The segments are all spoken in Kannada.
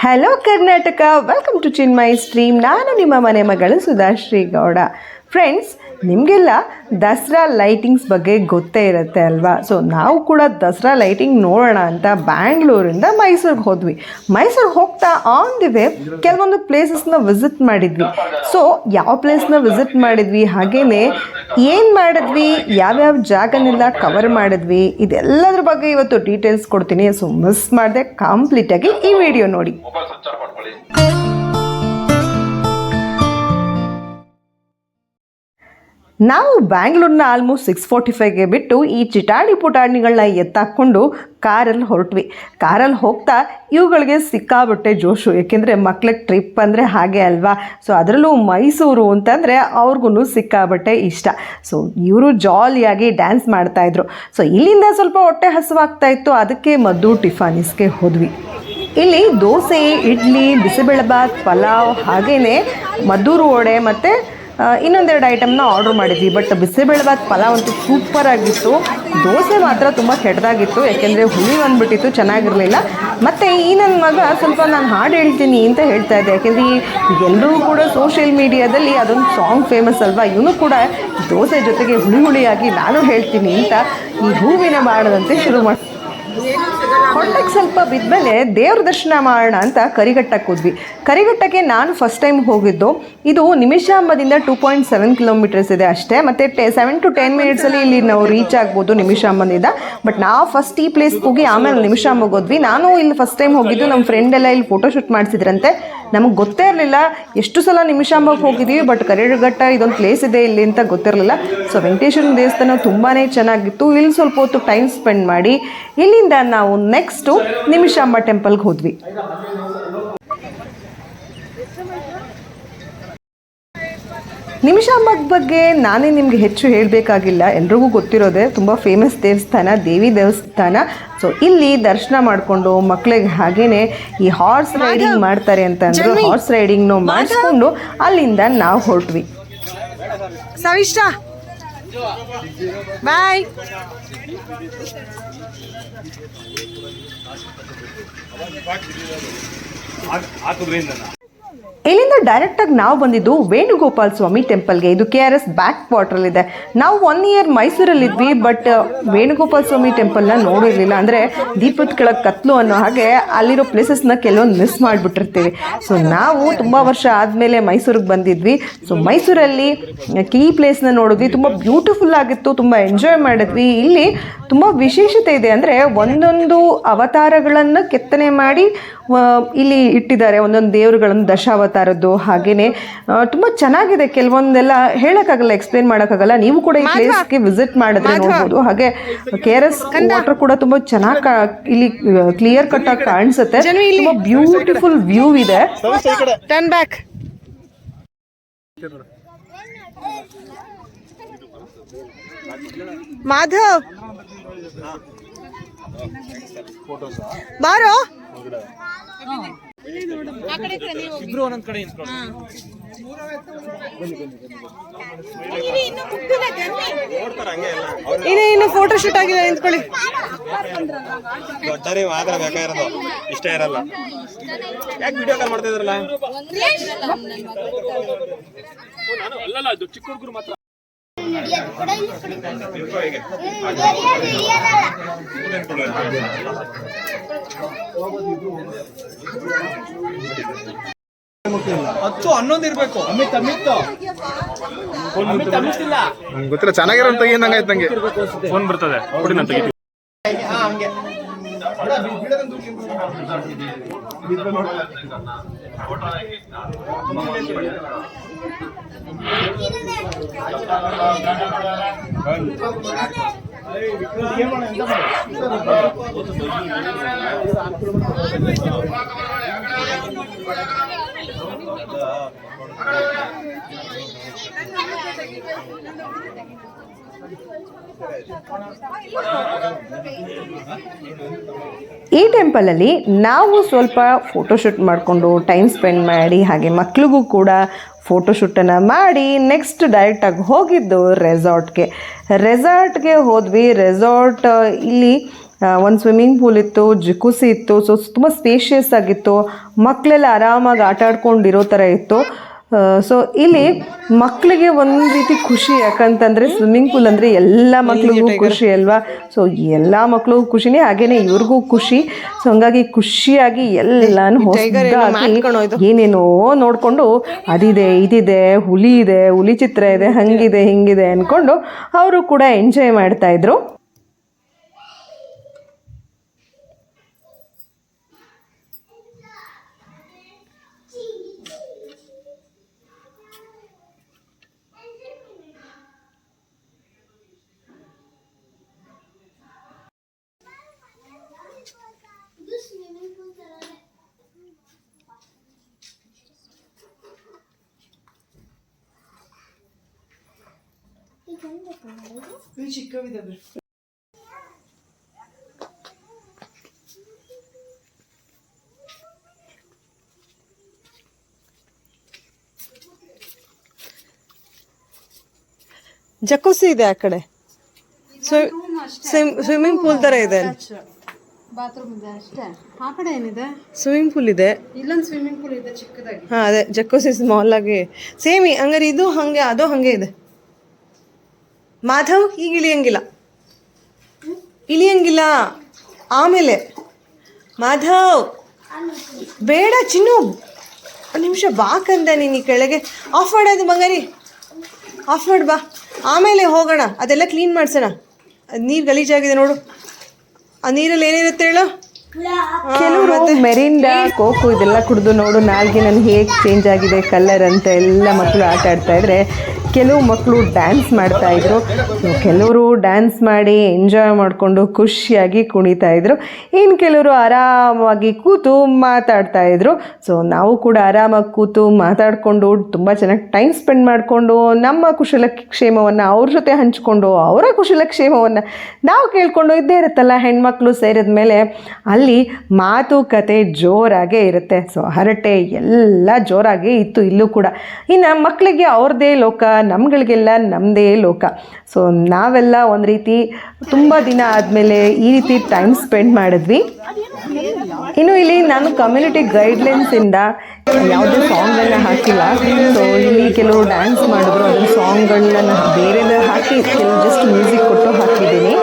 Hello Karnataka welcome to Chinmai stream ನಾನು ನಿಮ್ಮ ಮನೆ ಮಗಳು ಸುಧಾಶ್ರೀ ಗೌಡ ಫ್ರೆಂಡ್ಸ್ ನಿಮಗೆಲ್ಲ ದಸರಾ ಲೈಟಿಂಗ್ಸ್ ಬಗ್ಗೆ ಗೊತ್ತೇ ಇರುತ್ತೆ ಅಲ್ವಾ? ಸೊ ನಾವು ಕೂಡ ದಸರಾ ಲೈಟಿಂಗ್ ನೋಡೋಣ ಅಂತ ಬ್ಯಾಂಗ್ಳೂರಿಂದ ಮೈಸೂರಿಗೆ ಹೋದ್ವಿ. ಮೈಸೂರಿಗೆ ಹೋಗ್ತಾ ಆನ್ ದಿ ವೇ ಕೆಲವೊಂದು ಪ್ಲೇಸಸ್ನ ವಿಸಿಟ್ ಮಾಡಿದ್ವಿ. ಸೊ ಯಾವ ಪ್ಲೇಸ್ನ ವಿಸಿಟ್ ಮಾಡಿದ್ವಿ? ಹಾಗೆಯೇ ಏನು ಮಾಡಿದ್ವಿ? ಯಾವ್ಯಾವ ಜಾಗನೆಲ್ಲ ಕವರ್ ಮಾಡಿದ್ವಿ? ಇದೆಲ್ಲದ್ರ ಬಗ್ಗೆ ಇವತ್ತು ಡೀಟೇಲ್ಸ್ ಕೊಡ್ತೀನಿ. ಸೊ ಮಿಸ್ ಮಾಡದೆ ಕಂಪ್ಲೀಟಾಗಿ ಈ ವಿಡಿಯೋ ನೋಡಿ. ನಾವು ಬ್ಯಾಂಗ್ಳೂರ್ನ ಆಲ್ಮೋಸ್ಟ್ ಸಿಕ್ಸ್ ಫೋರ್ಟಿ ಫೈವ್ಗೆ ಬಿಟ್ಟು ಈ ಚಿಟಾಣಿ ಪುಟಾಣಿಗಳನ್ನ ಎತ್ತಾಕ್ಕೊಂಡು ಕಾರಲ್ಲಿ ಹೊರಟ್ವಿ. ಕಾರಲ್ಲಿ ಹೋಗ್ತಾ ಇವುಗಳಿಗೆ ಸಿಕ್ಕಾಬಟ್ಟೆ ಜೋಶು ಏಕೆಂದರೆ ಮಕ್ಳಿಗೆ ಟ್ರಿಪ್ ಅಂದರೆ ಹಾಗೆ ಅಲ್ವಾ? ಸೊ ಅದರಲ್ಲೂ ಮೈಸೂರು ಅಂತಂದರೆ ಅವ್ರಿಗೂ ಸಿಕ್ಕಾಬಟ್ಟೆ ಇಷ್ಟ. ಸೊ ಇವರು ಜಾಲಿಯಾಗಿ ಡ್ಯಾನ್ಸ್ ಮಾಡ್ತಾಯಿದ್ರು ಸೊ ಇಲ್ಲಿಂದ ಸ್ವಲ್ಪ ಹೊಟ್ಟೆ ಹಸುವಾಗ್ತಾ ಇತ್ತು, ಅದಕ್ಕೆ ಮದ್ದು ಟಿಫಾನಿಸ್ಗೆ ಹೋದ್ವಿ. ಇಲ್ಲಿ ದೋಸೆ, ಇಡ್ಲಿ ಬಿಸಿಬೇಳೆಬಾತ್ ಪಲಾವ್ ಹಾಗೆಯೇ ಮದ್ದೂರು ವಡೆ ಮತ್ತು ಇನ್ನೊಂದೆರಡು ಐಟಮ್ನ ಆರ್ಡ್ರ್ ಮಾಡಿದ್ವಿ. ಬಟ್ ಬಿಸಿಬೇಳೆಬಾತ್ ಪಲಾವ್ ಅಂತೂ ಸೂಪರ್ ಆಗಿತ್ತು. ದೋಸೆ ಮಾತ್ರ ತುಂಬ ಕೆಟ್ಟದಾಗಿತ್ತು. ಯಾಕೆಂದರೆ ಹುಳಿ ಬಂದ್ಬಿಟ್ಟಿತ್ತು, ಚೆನ್ನಾಗಿರಲಿಲ್ಲ. ಮತ್ತು ಈ ನನ್ನ ಮಗ ಸ್ವಲ್ಪ ನಾನು ಹಾಡು ಹೇಳ್ತೀನಿ ಅಂತ ಹೇಳ್ತಾ ಇದ್ದೆ. ಯಾಕೆಂದರೆ ಎಲ್ಲರೂ ಕೂಡ ಸೋಷಿಯಲ್ ಮೀಡಿಯಾದಲ್ಲಿ ಅದೊಂದು ಸಾಂಗ್ ಫೇಮಸ್ ಅಲ್ವಾ? ಇವನು ಕೂಡ ದೋಸೆ ಜೊತೆಗೆ ಹುಳಿ ಹುಳಿಯಾಗಿ ನಾನು ಹೇಳ್ತೀನಿ ಅಂತ ಈ ಹೂವಿನ ಬಾಣದಂತೆ ಶುರು ಮಾಡಿ ಹೊಟ್ಟೆಗೆ ಸ್ವಲ್ಪ ಬಿದ್ಮೇಲೆ ದೇವ್ರ ದರ್ಶನ ಮಾಡೋಣ ಅಂತ ಕರಿಘಟ್ಟಕ್ಕೆ ಹೋದ್ವಿ. ಕರಿಘಟ್ಟಕ್ಕೆ ನಾನು ಫಸ್ಟ್ ಟೈಮ್ ಹೋಗಿದ್ದು. ಇದು ನಿಮಿಷಾಂಬದಿಂದ ಟೂ ಪಾಯಿಂಟ್ ಸೆವೆನ್ ಕಿಲೋಮೀಟರ್ಸ್ ಇದೆ ಅಷ್ಟೇ. ಮತ್ತು ಟೆ ಸೆವೆನ್ ಟು ಟೆನ್ ಮಿನಿಟ್ಸಲ್ಲಿ ಇಲ್ಲಿ ನಾವು ರೀಚ್ ಆಗ್ಬೋದು ನಿಮಿಷಾಂಬದಿಂದ. ಬಟ್ ನಾವು ಫಸ್ಟ್ ಈ ಪ್ಲೇಸ್ಗೆ ಹೋಗಿ ಆಮೇಲೆ ನಿಮಿಷಾಂಬಗೆ ಹೋದ್ವಿ. ನಾನು ಇಲ್ಲಿ ಫಸ್ಟ್ ಟೈಮ್ ಹೋಗಿದ್ದು. ನಮ್ಮ ಫ್ರೆಂಡ್ ಎಲ್ಲ ಇಲ್ಲಿ ಫೋಟೋಶೂಟ್ ಮಾಡಿಸಿದ್ರಂತೆ. ನಮಗೆ ಗೊತ್ತೇ ಇರಲಿಲ್ಲ. ಎಷ್ಟು ಸಲ ನಿಮಿಷಾಂಬಕ್ಕೆ ಹೋಗಿದ್ದೀವಿ ಬಟ್ ಕರಿಘಟ್ಟ ಇದೊಂದು ಪ್ಲೇಸ್ ಇದೆ ಇಲ್ಲಿ ಅಂತ ಗೊತ್ತಿರಲಿಲ್ಲ. ಸೊ ವೆಂಕಟೇಶ್ವರನ ದೇವಸ್ಥಾನ ತುಂಬಾ ಚೆನ್ನಾಗಿತ್ತು. ಇಲ್ಲಿ ಸ್ವಲ್ಪ ಹೊತ್ತು ಟೈಮ್ ಸ್ಪೆಂಡ್ ಮಾಡಿ ಇಲ್ಲಿಂದ ನಾವು ನೆಕ್ಸ್ಟು ನಿಮಿಷಾಂಬ ಟೆಂಪಲ್ಗೆ ಹೋದ್ವಿ. ನಿಮಿಷಾಂಬದ ಬಗ್ಗೆ ನಾನೇ ನಿಮಗೆ ಹೆಚ್ಚು ಹೇಳಬೇಕಾಗಿಲ್ಲ. ಎಲ್ರಿಗೂ ಗೊತ್ತಿರೋದೆ ತುಂಬ ಫೇಮಸ್ ದೇವಸ್ಥಾನ ದೇವಿ ದೇವಸ್ಥಾನ. ಸೊ ಇಲ್ಲಿ ದರ್ಶನ ಮಾಡಿಕೊಂಡು ಮಕ್ಕಳಿಗೆ ಹಾಗೇನೆ ಈ ಹಾರ್ಸ್ ರೈಡಿಂಗ್ ಮಾಡ್ತಾರೆ ಅಂತ ಅಂದ್ರು ಹಾರ್ಸ್ ರೈಡಿಂಗ್ನು ಮಾಡಿಸ್ಕೊಂಡು ಅಲ್ಲಿಂದ ನಾವು ಹೊರಟ್ವಿ. ಸವಿಷ್ಟ. ಬಾಯ್ ಇಲ್ಲಿಂದ ಡೈರೆಕ್ಟಾಗಿ ನಾವು ಬಂದಿದ್ದು ವೇಣುಗೋಪಾಲ್ ಸ್ವಾಮಿ ಟೆಂಪಲ್ಗೆ ಇದು ಕೆ ಆರ್ ಎಸ್ ಬ್ಯಾಕ್ ವಾಟ್ರಲ್ಲಿದೆ ನಾವು ಒನ್ ಇಯರ್ ಮೈಸೂರಲ್ಲಿದ್ವಿ ಬಟ್ ವೇಣುಗೋಪಾಲ್ ಸ್ವಾಮಿ ಟೆಂಪಲ್ನ ನೋಡಿರಲಿಲ್ಲ. ಅಂದರೆ ದೀಪದ ಕೆಳಗೆ ಕತ್ಲು ಅನ್ನೋ ಹಾಗೆ ಅಲ್ಲಿರೋ ಪ್ಲೇಸಸ್ನ ಕೆಲವೊಂದು ಮಿಸ್ ಮಾಡಿಬಿಟ್ಟಿರ್ತೀವಿ. ಸೊ ನಾವು ತುಂಬ ವರ್ಷ ಆದಮೇಲೆ ಮೈಸೂರಿಗೆ ಬಂದಿದ್ವಿ. ಸೊ ಮೈಸೂರಲ್ಲಿ ಕೀ ಪ್ಲೇಸ್ನ ನೋಡಿದ್ವಿ. ತುಂಬ ಬ್ಯೂಟಿಫುಲ್ ಆಗಿತ್ತು, ತುಂಬ ಎಂಜಾಯ್ ಮಾಡಿದ್ವಿ. ಇಲ್ಲಿ ತುಂಬ ವಿಶೇಷತೆ ಇದೆ. ಅಂದರೆ ಒಂದೊಂದು ಅವತಾರಗಳನ್ನು ಕೆತ್ತನೆ ಮಾಡಿ ಇಲ್ಲಿ ಇಟ್ಟಿದ್ದಾರೆ. ಒಂದೊಂದು ದೇವರುಗಳನ್ನು ದಶಾವತಾರದ್ದು ಹಾಗೇನೆ ತುಂಬಾ ಚೆನ್ನಾಗಿದೆ. ಕೆಲವೊಂದೆಲ್ಲ ಹೇಳೋಕ್ಕಾಗಲ್ಲ ಎಕ್ಸ್ಪ್ಲೇನ್ ಮಾಡೋಕ್ಕಾಗಲ್ಲ. ನೀವು ಕೂಡ ಈ ಪ್ಲೇಸ್ಗೆ ವಿಸಿಟ್ ಮಾಡಿದ್ರೆ ನೋಡ್ಬೋದು. ಹಾಗೆ ಕೆ ಆರ್ ಎಸ್ ವಾಟರ್ ಕೂಡ ತುಂಬಾ ಚೆನ್ನಾಗಿ ಇಲ್ಲಿ ಕ್ಲಿಯರ್ ಕಟ್ ಆಗಿ ಕಾಣಿಸುತ್ತೆ. ತುಂಬಾ ಬ್ಯೂಟಿಫುಲ್ ವ್ಯೂ ಇದೆ. ಟರ್ನ್ ಇಬ್ರು ಒಂದೊಂದ್ ಕಡೆ ಇನ್ನು ಇನ್ನು ಫೋಟೋ ಶೂಟ್ ಆಗಿದೆ ನಿಂತ್ಕೊಳ್ಳಿ. ದೊಡ್ಡರಿ ಮಾತ್ರ ಬೇಕಾಗಿರೋದು ಇಷ್ಟ ಇರಲ್ಲ. ಯಾಕೆ ವಿಡಿಯೋ ಕಾಲ್ ಮಾಡ್ತಾ ಇದ್ರಲ್ಲ? ಹತ್ತು ಹನ್ನೊಂದು ಇರ್ಬೇಕು. ಅಮಿತ್ ಅಮಿತ್. ಅಮಿತ್ ಅಮಿತ್ ಇಲ್ಲ. ನಂಗೆ ಗೊತ್ತಿಲ್ಲ ಚೆನ್ನಾಗಿರೋ ತೆಗಿಯಂಗಾಯ್ತು ನಂಗೆ ಫೋನ್ ಬರ್ತದೆ ಕೊಡಿ ನಾನು ತೆಗಿತೀನಿ. ಈ ಟೆಂಪಲಲ್ಲಿ ನಾವು ಸ್ವಲ್ಪ ಫೋಟೋಶೂಟ್ ಮಾಡಿಕೊಂಡು ಟೈಮ್ ಸ್ಪೆಂಡ್ ಮಾಡಿ ಹಾಗೆ ಮಕ್ಳಿಗೂ ಕೂಡ ಫೋಟೋಶೂಟನ್ನು ಮಾಡಿ ನೆಕ್ಸ್ಟ್ ಡೈರೆಕ್ಟಾಗಿ ಹೋಗಿದ್ದು ರೆಸಾರ್ಟ್ಗೆ ರೆಸಾರ್ಟ್ಗೆ ಹೋದ್ವಿ. ರೆಸಾರ್ಟ್ ಇಲ್ಲಿ ಒಂದು ಸ್ವಿಮ್ಮಿಂಗ್ ಪೂಲ್ ಇತ್ತು ಜಿಕುಸಿ ಇತ್ತು. ಸೊ ತುಂಬ ಸ್ಪೇಷಿಯಸ್ ಆಗಿತ್ತು. ಮಕ್ಕಳೆಲ್ಲ ಆರಾಮಾಗಿ ಆಟ ಆಡ್ಕೊಂಡಿರೋ ಥರ ಇತ್ತು. ಸೊ ಇಲ್ಲಿ ಮಕ್ಕಳಿಗೆ ಒಂದು ರೀತಿ ಖುಷಿ ಯಾಕಂತಂದರೆ ಸ್ವಿಮ್ಮಿಂಗ್ ಪೂಲ್ ಅಂದರೆ ಎಲ್ಲ ಮಕ್ಳಿಗೂ ಖುಷಿ ಅಲ್ವಾ? ಸೊ ಎಲ್ಲ ಮಕ್ಳಿಗೂ ಖುಷಿನೇ ಹಾಗೇನೆ ಇವ್ರಿಗೂ ಖುಷಿ. ಸೊ ಹಂಗಾಗಿ ಖುಷಿಯಾಗಿ ಎಲ್ಲಾನು ಹೊಸದಾಗಿ ಏನೇನೋ ನೋಡಿಕೊಂಡು ಅದಿದೆ ಇದಿದೆ ಹುಲಿ ಇದೆ ಹುಲಿ ಚಿತ್ರ ಇದೆ ಹಂಗಿದೆ ಹಿಂಗಿದೆ ಅಂದ್ಕೊಂಡು ಅವರು ಕೂಡ ಎಂಜಾಯ್ ಜಕೋಸಿ ಇದೆ ಆ ಕಡೆ. ಸ್ವಿಮ್ಮಿಂಗ್ ಪೂಲ್ ತರ ಇದೆ ಬಾತ್ರೂಮ್ ಇದೆ ಅಷ್ಟೇ. ಆ ಕಡೆ ಏನಿದೆ? ಸ್ವಿಮ್ಮಿಂಗ್ ಪೂಲ್ ಇದೆ. ಇಲ್ಲೊಂದು ಸ್ವಿಮ್ಮಿಂಗ್ ಪೂಲ್ ಇದೆ ಚಿಕ್ಕದಾಗಿ. ಹಾ ಅದೇ. ಜಕೋಸಿ ಸ್ಮಾಲ್ ಆಗಿ. ಸೇಮ್ ಹಂಗಾರೆ ಇದು ಹಂಗೆ ಅದು ಹಂಗೆ ಇದೆ. ಮಾಧವ್ ಈಗ ಇಳಿಯಂಗಿಲ್ಲ. ಇಳಿಯಂಗಿಲ್ಲ. ಆಮೇಲೆ ಮಾಧವ್ ಬೇಡ ಚಿನ್ನು ಒಂದು ನಿಮಿಷ ಬಾ ಕಂದ ನೀನು ಈ ಕೆಳಗೆ ಆಫ್ ಮಾಡೋದು ಬಂಗಾರಿ. ಆಫ್ ಮಾಡಿ ಬಾ. ಆಮೇಲೆ ಹೋಗೋಣ. ಅದೆಲ್ಲ ಕ್ಲೀನ್ ಮಾಡಿಸೋಣ. ಅದು ನೀರು ಗಲೀಜಾಗಿದೆ ನೋಡು. ಆ ನೀರಲ್ಲಿ ಏನಿರುತ್ತೆ ಹೇಳು? ಕೆಲವರು ಮೆರಿಂಡಾ ಕೋಕು ಇದೆಲ್ಲ ಕುಡಿದು ನೋಡು. ನಾಲ್ಗೆ ನಾನು ಹೇಗೆ ಚೇಂಜ್ ಆಗಿದೆ ಕಲರ್ ಅಂತ ಎಲ್ಲ ಮಕ್ಕಳು ಆಟ ಆಡ್ತಾ ಇದ್ರೆ. ಕೆಲವು ಮಕ್ಕಳು ಡ್ಯಾನ್ಸ್ ಮಾಡ್ತಾ ಇದ್ರು. ಕೆಲವರು ಡ್ಯಾನ್ಸ್ ಮಾಡಿ ಎಂಜಾಯ್ ಮಾಡಿಕೊಂಡು ಖುಷಿಯಾಗಿ ಕುಣಿತಾ ಇದ್ರು. ಇನ್ನು ಕೆಲವರು ಆರಾಮಾಗಿ ಕೂತು ಮಾತಾಡ್ತಾ ಇದ್ರು. ಸೊ ನಾವು ಕೂಡ ಆರಾಮಾಗಿ ಕೂತು ಮಾತಾಡಿಕೊಂಡು ತುಂಬ ಚೆನ್ನಾಗಿ ಟೈಮ್ ಸ್ಪೆಂಡ್ ಮಾಡಿಕೊಂಡು ನಮ್ಮ ಕುಶಲ ಕ್ಷೇಮವನ್ನು ಅವ್ರ ಜೊತೆ ಹಂಚಿಕೊಂಡು ಅವರ ಕುಶಲ ಕ್ಷೇಮವನ್ನು ನಾವು ಕೇಳಿಕೊಂಡು ಇದ್ದೇ ಇರುತ್ತಲ್ಲ ಹೆಣ್ಮಕ್ಳು ಸೇರಿದ ಮೇಲೆ ಅಲ್ಲಿ ಮಾತುಕತೆ ಜೋರಾಗೇ ಇರುತ್ತೆ. ಸೊ ಹರಟೆ ಎಲ್ಲ ಜೋರಾಗಿ ಇತ್ತು ಇಲ್ಲೂ ಕೂಡ. ಇನ್ನು ಮಕ್ಕಳಿಗೆ ಅವ್ರದ್ದೇ ಲೋಕ ನಮ್ಗಳಿಗೆಲ್ಲ ನಮ್ಮದೇ ಲೋಕ. ಸೊ ನಾವೆಲ್ಲ ಒಂದು ರೀತಿ ತುಂಬ ದಿನ ಆದಮೇಲೆ ಈ ರೀತಿ ಟೈಮ್ ಸ್ಪೆಂಡ್ ಮಾಡಿದ್ವಿ. ಇನ್ನು ಇಲ್ಲಿ ನಾನು ಕಮ್ಯುನಿಟಿ ಗೈಡ್ಲೈನ್ಸಿಂದ ಯಾವುದೇ ಸಾಂಗ್ಗಳನ್ನ ಹಾಕಿಲ್ಲ. ಸೊ ಇಲ್ಲಿ ಕೆಲವರು ಡ್ಯಾನ್ಸ್ ಮಾಡಿದ್ರು, ಅದನ್ನ ಸಾಂಗ್ಗಳನ್ನ ಬೇರೆದ ಹಾಕಿ, ಕೆಲವು ಜಸ್ಟ್ ಮ್ಯೂಸಿಕ್ ಕೊಟ್ಟು ಹಾಕಿದ್ದೀನಿ.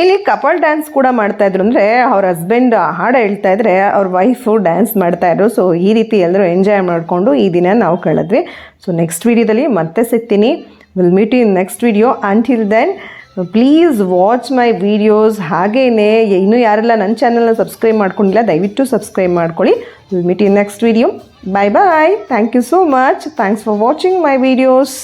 ಇಲ್ಲಿ ಕಪಲ್ ಡ್ಯಾನ್ಸ್ ಕೂಡ ಮಾಡ್ತಾ ಇದ್ರು. ಅಂದರೆ ಅವ್ರ ಹಸ್ಬೆಂಡ್ ಹಾಡು ಹೇಳ್ತಾ ಇದ್ರೆ ಅವ್ರ ವೈಫು ಡ್ಯಾನ್ಸ್ ಮಾಡ್ತಾ ಇದ್ರು. ಸೊ ಈ ರೀತಿ ಎಲ್ಲರೂ ಎಂಜಾಯ್ ಮಾಡಿಕೊಂಡು ಈ ದಿನ ನಾವು ಕಳೆದ್ವಿ. ಸೊ ನೆಕ್ಸ್ಟ್ ವಿಡಿಯೋದಲ್ಲಿ ಮತ್ತೆ ಸಿಗ್ತೀನಿ. Will meet in next video until then please watch my videos ಹಾಗೇನೆ, ಇನ್ನೂ ಯಾರೆಲ್ಲ ನನ್ನ ಚಾನಲ್ನ ಸಬ್ಸ್ಕ್ರೈಬ್ ಮಾಡ್ಕೊಂಡಿಲ್ಲ, ದಯವಿಟ್ಟು ಸಬ್ಸ್ಕ್ರೈಬ್ ಮಾಡ್ಕೊಳ್ಳಿ. Will meet in next video bye bye thank you so much thanks for watching my videos